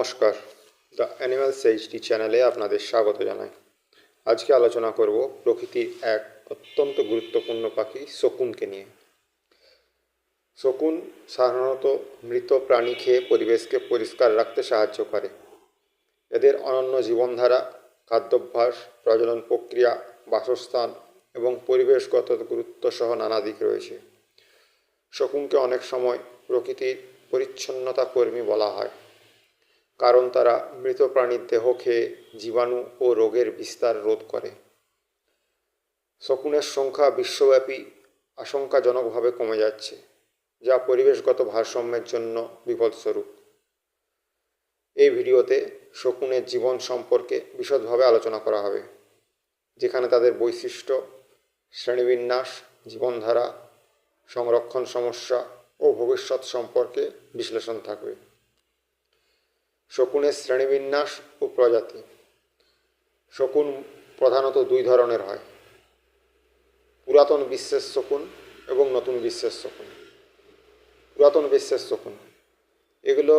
নমস্কার। The animal সেইচটি চ্যানেলে আপনাদের স্বাগত জানাই। আজকে আলোচনা করব প্রকৃতির এক অত্যন্ত গুরুত্বপূর্ণ পাখি শকুনকে নিয়ে। শকুন সাধারণত মৃত প্রাণী খেয়ে পরিবেশকে পরিষ্কার রাখতে সাহায্য করে। এদের অনন্য জীবনধারা, খাদ্যাভ্যাস, প্রজনন প্রক্রিয়া, বাসস্থান এবং পরিবেশগত গুরুত্ব সহ নানা দিক রয়েছে। শকুনকে অনেক সময় প্রকৃতির পরিচ্ছন্নতা কর্মী বলা হয়। কারণ তারা মৃত প্রাণীর দেহ খেয়ে জীবাণু ও রোগের বিস্তার রোধ করে। শকুনের সংখ্যা বিশ্বব্যাপী আশঙ্কাজনকভাবে কমে যাচ্ছে, যা পরিবেশগত ভারসাম্যের জন্য বিপদস্বরূপ এই ভিডিওতে শকুনের জীবন সম্পর্কে বিশদভাবে আলোচনা করা হবে, যেখানে তাদের বৈশিষ্ট্য, শ্রেণীবিন্যাস, জীবনধারা, সংরক্ষণ সমস্যা ও ভবিষ্যৎ সম্পর্কে বিশ্লেষণ থাকবে। শকুনের শ্রেণীবিন্যাস ও প্রজাতি। শকুন প্রধানত দুই ধরনের হয়, পুরাতন বিশ্বের শকুন এবং নতুন বিশ্বের শকুন। পুরাতন বিশ্বের শকুন, এগুলো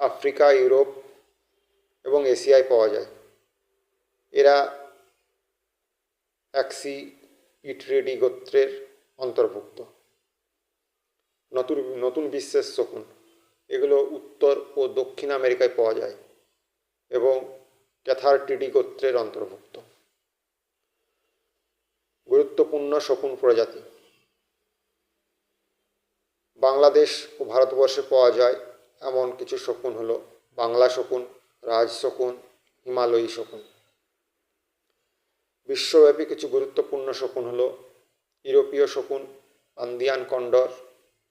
আফ্রিকা, ইউরোপ এবং এশিয়ায় পাওয়া যায়। এরা অ্যাক্সি ইটরেডি গোত্রের অন্তর্ভুক্ত। নতুন নতুন বিশ্বের শকুন। এগুলো উত্তর ও দক্ষিণ আমেরিকায় পাওয়া যায় এবং ক্যাথারটিডি গোত্রের অন্তর্ভুক্ত। গুরুত্বপূর্ণ শকুন প্রজাতি। বাংলাদেশ ও ভারতবর্ষে পাওয়া যায় এমন কিছু শকুন হলো বাংলা শকুন, রাজ শকুন, হিমালয়ী শকুন। বিশ্বব্যাপী কিছু গুরুত্বপূর্ণ শকুন হলো ইউরোপীয় শকুন, আন্দিয়ান কন্ডর,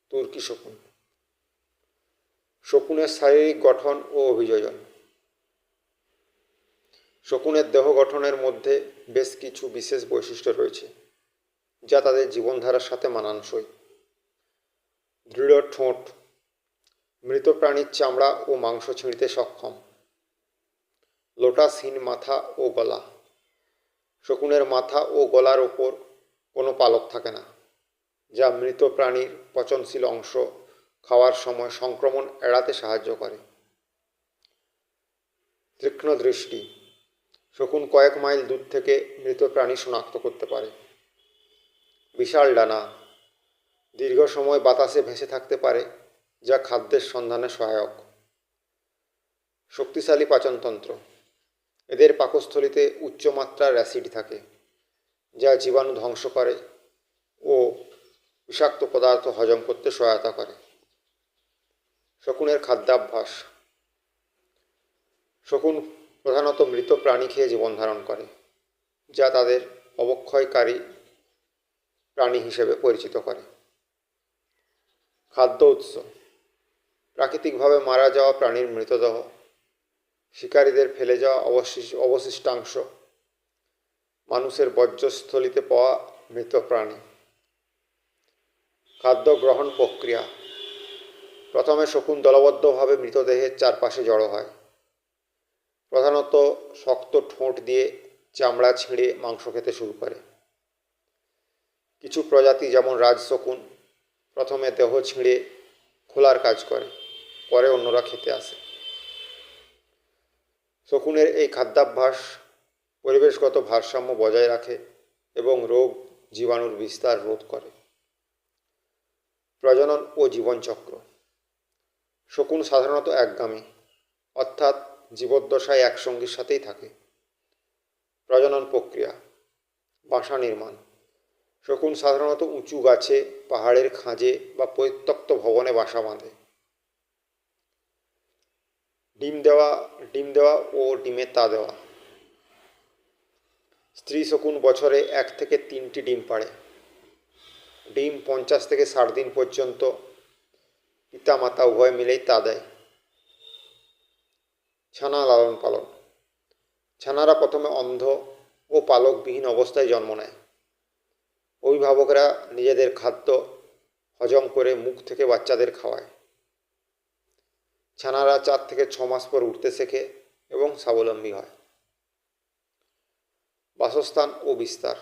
তুর্কি শকুন। শকুনের শারীরিক গঠন ও অভিযোজন। শকুনের দেহ গঠনের মধ্যে বেশ কিছু বিশেষ বৈশিষ্ট্য রয়েছে, যা তাদের জীবনধারার সাথে মানানসই। দৃঢ় ঠোঁট, মৃত প্রাণীর চামড়া ও মাংস ছিঁড়তে সক্ষম লোটাসহীন মাথা ও গলা। শকুনের মাথা ও গলার ওপর কোনো পালক থাকে না, যা মৃত প্রাণীর পচনশীল অংশ খাওয়ার সময় সংক্রমণ এড়াতে সাহায্য করে। তীক্ষ্ণ দৃষ্টি। শকুন কয়েক মাইল দূর থেকে মৃত প্রাণী শনাক্ত করতে পারে। বিশাল ডানা। দীর্ঘ সময় বাতাসে ভেসে থাকতে পারে, যা খাদ্যের সন্ধানে সহায়ক। শক্তিশালী পাচনতন্ত্র। এদের পাকস্থলিতে উচ্চমাত্রার অ্যাসিড থাকে, যা জীবাণু ধ্বংস করে ও বিষাক্ত পদার্থ হজম করতে সহায়তা করে। শকুনের খাদ্যাভ্যাস। শকুন প্রধানত মৃত প্রাণী খেয়ে জীবন ধারণ করে, যা তাদের অবক্ষয়কারী প্রাণী হিসেবে পরিচিত করে। খাদ্য উৎস। প্রাকৃতিকভাবে মারা যাওয়া প্রাণীর মৃতদেহ শিকারীদের ফেলে যাওয়া অবশিষ্ট অবশিষ্টাংশ মানুষের বর্জ্যস্থলিতে পাওয়া মৃত প্রাণী। খাদ্য গ্রহণ প্রক্রিয়া। প্রথমে শকুন দলবদ্ধভাবে মৃতদেহের চারপাশে জড়ো হয়। প্রধানত শক্ত ঠোঁট দিয়ে চামড়া ছিঁড়ে মাংস খেতে শুরু করে। কিছু প্রজাতি যেমন রাজশকুন প্রথমে দেহ ছিঁড়ে খোলার কাজ করে, পরে অন্যরা খেতে আসে। শকুনের এই খাদ্যাভ্যাস পরিবেশগত ভারসাম্য বজায় রাখে এবং রোগ জীবাণুর বিস্তার রোধ করে। প্রজনন ও জীবনচক্র। শকুন সাধারণত একগামী, অর্থাৎ জীবদ্দশায় এক সঙ্গীর সাথেই থাকে। প্রজনন প্রক্রিয়া, বাসা নির্মাণ। শকুন সাধারণত উঁচু গাছে, পাহাড়ের খাঁজে বা পরিত্যক্ত ভবনে বাসা বাঁধে। ডিম দেওয়া ডিম দেওয়া ও ডিমে তা দেওয়া। স্ত্রী শকুন বছরে এক থেকে তিনটি ডিম পাড়ে। ডিম পঞ্চাশ থেকে ষাট দিন পর্যন্ত পিতা মাতা উভয় মিলেই তা দেয়। ছানা লালন পালন। ছানারা প্রথমে অন্ধ ও পালকবিহীন অবস্থায় জন্ম নেয়। অভিভাবকরা নিজেদের খাদ্য হজম করে মুখ থেকে বাচ্চাদের খাওয়ায়। ছানারা চার থেকে ছ মাস পর উঠতে শেখে এবং স্বাবলম্বী হয়। বাসস্থান ও বিস্তার।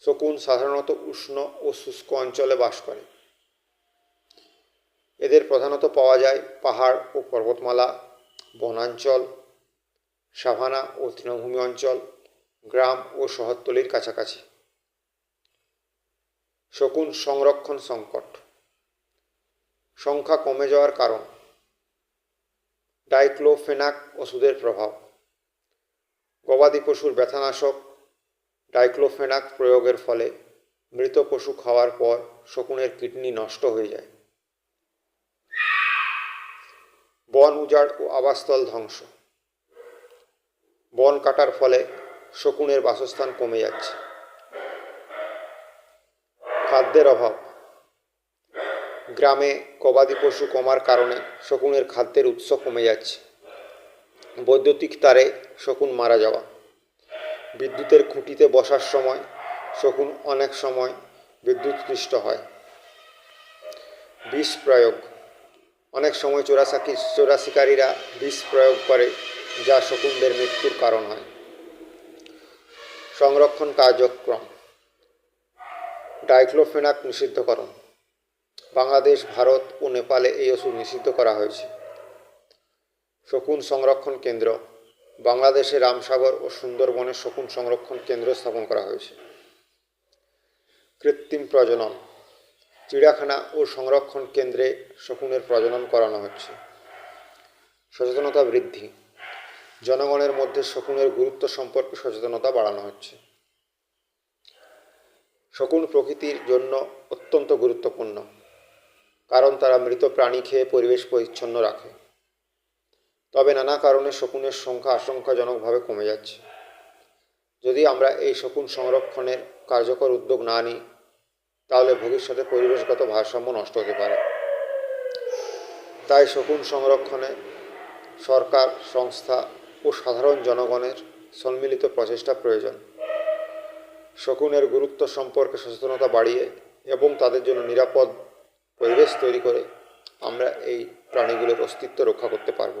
শকুন সাধারণত উষ্ণ ও শুষ্ক অঞ্চলে বাস করে। এদের প্রধানত পাওয়া যায় পাহাড় ও পর্বতমালা, বনাঞ্চল, সাভানা ও তৃণভূমি অঞ্চল, গ্রাম ও শহরতলির কাছাকাছি। শকুন সংরক্ষণ সংকট। সংখ্যা কমে যাওয়ার কারণ। ডাইক্লোফেনাক ওষুধের প্রভাব। গবাদি পশুর ব্যথানাশক ডাইক্লোফেনাক প্রয়োগের ফলে মৃত পশু খাওয়ার পর শকুনের কিডনি নষ্ট হয়ে যায় বন উজাড় ও আবাসস্থল ধ্বংস। বন কাটার ফলে শকুনের বাসস্থান কমে যাচ্ছে। খাদ্যের অভাব। গ্রামে গবাদি পশু কমার কারণে শকুনের খাদ্যের উৎস কমে যাচ্ছে। বৈদ্যুতিক তারে শকুন মারা যাওয়া। বিদ্যুতের খুঁটিতে বসার সময় শকুন অনেক সময় বিদ্যুৎপৃষ্ট হয়। বিষ প্রয়োগ। অনেক সময় চোরাসাকি চোরা শিকারীরা বিষ প্রয়োগ করে, যা শকুনদের মৃত্যুর কারণ হয়। সংরক্ষণ কার্যক্রম। ডাইক্লোফেনাক নিষিদ্ধকরণ। বাংলাদেশ, ভারত ও নেপালে এই ওষুধ নিষিদ্ধ করা হয়েছে। শকুন সংরক্ষণ কেন্দ্র। বাংলাদেশে রামসাগর ও সুন্দরবনে শকুন সংরক্ষণ কেন্দ্র স্থাপন করা হয়েছে। কৃত্রিম প্রজনন। চিড়িয়াখানা ও সংরক্ষণ কেন্দ্রে শকুনের প্রজনন করানো হচ্ছে। সচেতনতা বৃদ্ধি। জনগণের মধ্যে শকুনের গুরুত্ব সম্পর্কে সচেতনতা বাড়ানো হচ্ছে। শকুন প্রকৃতির জন্য অত্যন্ত গুরুত্বপূর্ণ, কারণ তারা মৃত প্রাণী খেয়ে পরিবেশ পরিচ্ছন্ন রাখে। তবে নানা কারণে শকুনের সংখ্যা আশঙ্কাজনকভাবে কমে যাচ্ছে। যদি আমরা এই শকুন সংরক্ষণের কার্যকর উদ্যোগ না নিই তাহলে ভবিষ্যতে পরিবেশগত ভারসাম্য নষ্ট হতে পারে। তাই শকুন সংরক্ষণে সরকার, সংস্থা ও সাধারণ জনগণের সম্মিলিত প্রচেষ্টা প্রয়োজন। শকুনের গুরুত্ব সম্পর্কে সচেতনতা বাড়িয়ে এবং তাদের জন্য নিরাপদ পরিবেশ তৈরি করে আমরা এই প্রাণীগুলোর অস্তিত্ব রক্ষা করতে পারব।